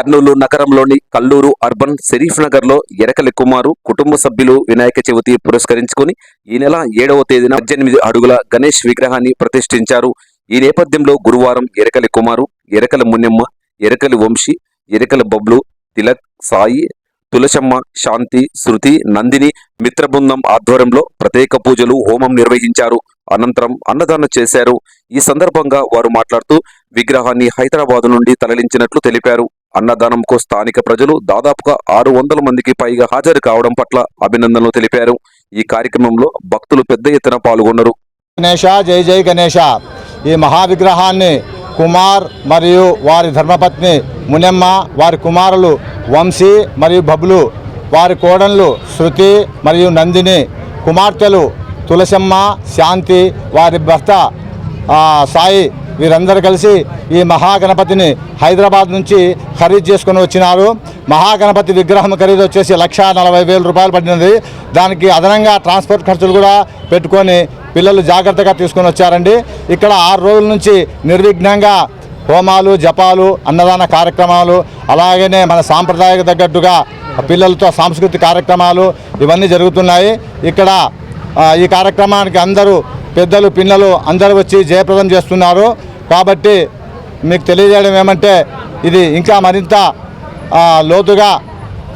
కర్నూలు నగరంలోని కల్లూరు అర్బన్ షరీఫ్ నగర్లో ఎరకలి కుమారు కుటుంబ సభ్యులు వినాయక చవితి పురస్కరించుకుని ఈ నెల ఏడవ తేదీన పద్దెనిమిది అడుగుల గణేష్ విగ్రహాన్ని ప్రతిష్ఠించారు. ఈ నేపథ్యంలో గురువారం ఎరకలి కుమారు ఎరకల మున్నెమ్మ ఎరకలి వంశీ ఎరకల బబ్లు తిలక్ సాయి తులసమ్మ శాంతి శృతి నందిని మిత్రబృందం ఆధ్వర్యంలో ప్రత్యేక పూజలు హోమం నిర్వహించారు. అనంతరం అన్నదానం చేశారు. ఈ సందర్భంగా వారు మాట్లాడుతూ విగ్రహాన్ని హైదరాబాద్ నుండి తరలించినట్లు తెలిపారు. అన్నదానంకు స్థానిక ప్రజలు దాదాపుగా ఆరు వందల మందికి పైగా హాజరు కావడం పట్ల అభినందనలు తెలిపారు. ఈ కార్యక్రమంలో భక్తులు పెద్ద ఎత్తున పాల్గొన్నారు. గణేష జై జై గణేష ఈ మహావిగ్రహాన్ని కుమార్ మరియు వారి ధర్మపత్ని మునెమ్మ వారి కుమారులు వంశీ మరియు బబ్లు వారి కోడన్లు శృతి మరియు నందిని కుమార్తెలు తులసమ్మ శాంతి వారి భర్త సాయి వీరందరూ కలిసి ఈ మహాగణపతిని హైదరాబాద్ నుంచి ఖరీదు చేసుకుని వచ్చినారు. మహాగణపతి విగ్రహం ఖరీదు వచ్చేసి లక్ష నలభై వేల రూపాయలు పడినది. దానికి అదనంగా ట్రాన్స్పోర్ట్ ఖర్చులు కూడా పెట్టుకొని పిల్లలు జాగ్రత్తగా తీసుకొని వచ్చారండి. ఇక్కడ ఆరు రోజుల నుంచి నిర్విఘ్నంగా హోమాలు జపాలు అన్నదాన కార్యక్రమాలు అలాగనే మన సాంప్రదాయకు తగ్గట్టుగా పిల్లలతో సాంస్కృతిక కార్యక్రమాలు ఇవన్నీ జరుగుతున్నాయి. ఇక్కడ ఈ కార్యక్రమానికి అందరూ పెద్దలు పిల్లలు అందరూ వచ్చి జయప్రదం చేస్తున్నారు. కాబట్టి మీకు తెలియజేయడం ఏమంటే ఇది ఇంకా మరింత లోతుగా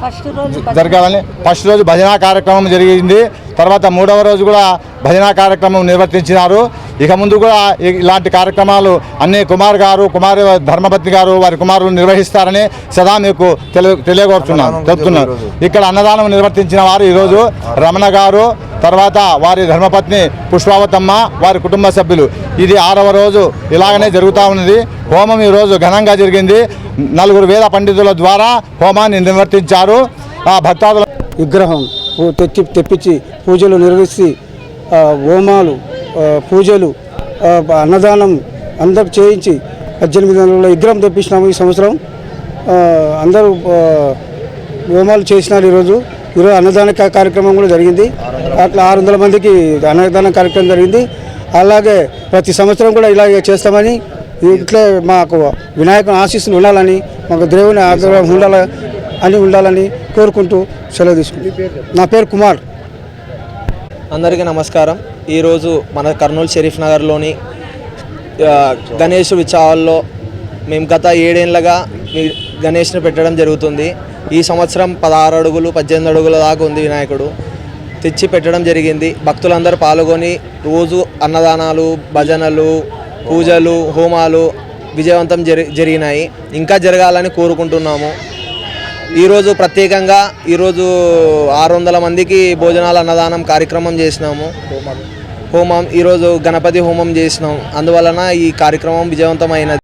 ఫస్ట్ రోజు జరగాలని ఫస్ట్ రోజు భజనా కార్యక్రమం జరిగింది. తర్వాత మూడవ రోజు కూడా భజనా కార్యక్రమం నిర్వర్తించినారు. ఇక ముందు కూడా ఇలాంటి కార్యక్రమాలు అన్ని కుమార్ గారు కుమార్ ధర్మపత్ని గారు వారి కుమారులు నిర్వహిస్తారని సదా మీకు తెలియ తెలియగోరుతున్నాను చెప్తున్నాను ఇక్కడ అన్నదానం నిర్వర్తించిన వారు ఈరోజు రమణ గారు తర్వాత వారి ధర్మపత్ని పుష్పావతమ్మ వారి కుటుంబ సభ్యులు. ఇది ఆరవ రోజు ఇలాగనే జరుగుతూ ఉన్నది. హోమం ఈరోజు ఘనంగా జరిగింది. నలుగురు వేద పండితుల ద్వారా హోమాన్ని నిర్వర్తించారు. ఆ భక్తాదుల విగ్రహం తెచ్చి తెప్పించి పూజలు నిర్వహించి హోమాలు పూజలు అన్నదానం అందరు చేయించి పద్దెనిమిది వందల విగ్రహం తెప్పించినాము ఈ సంవత్సరం. అందరూ హోమాలు చేసినారు ఈరోజు. ఈరోజు అన్నదాన కార్యక్రమం కూడా జరిగింది. అట్లా ఆరు వందల మందికి అన్నదానం కార్యక్రమం జరిగింది. అలాగే ప్రతి సంవత్సరం కూడా ఇలాగే చేస్తామని ఇట్లే మాకు వినాయకుని ఆశీస్సులు ఉండాలని మాకు దేవుని ఆగ్రహం ఉండాలి అని ఉండాలని కోరుకుంటూ సెలవు తీసుకుంటాం నా పేరు కుమార్. అందరికీ నమస్కారం. ఈరోజు మన కర్నూలు షరీఫ్ నగర్లోని గణేష్ ఉత్సవాల్లో మేము గత ఏడేళ్ళగా మీ గణేష్ని పెట్టడం జరుగుతుంది. ఈ సంవత్సరం పదహారు అడుగులు పద్దెనిమిది అడుగుల దాకా ఉంది వినాయకుడు. తెచ్చి పెట్టడం జరిగింది. భక్తులందరూ పాల్గొని రోజు అన్నదానాలు భజనలు పూజలు హోమాలు విజయవంతం జరి జరిగినాయి. ఇంకా జరగాలని కోరుకుంటున్నాము. ఈరోజు ప్రత్యేకంగా ఈరోజు ఆరు వందల మందికి భోజనాల అన్నదానం కార్యక్రమం చేసినాము. హోమం ఈరోజు గణపతి హోమం చేసినాం. అందువలన ఈ కార్యక్రమం విజయవంతమైనది.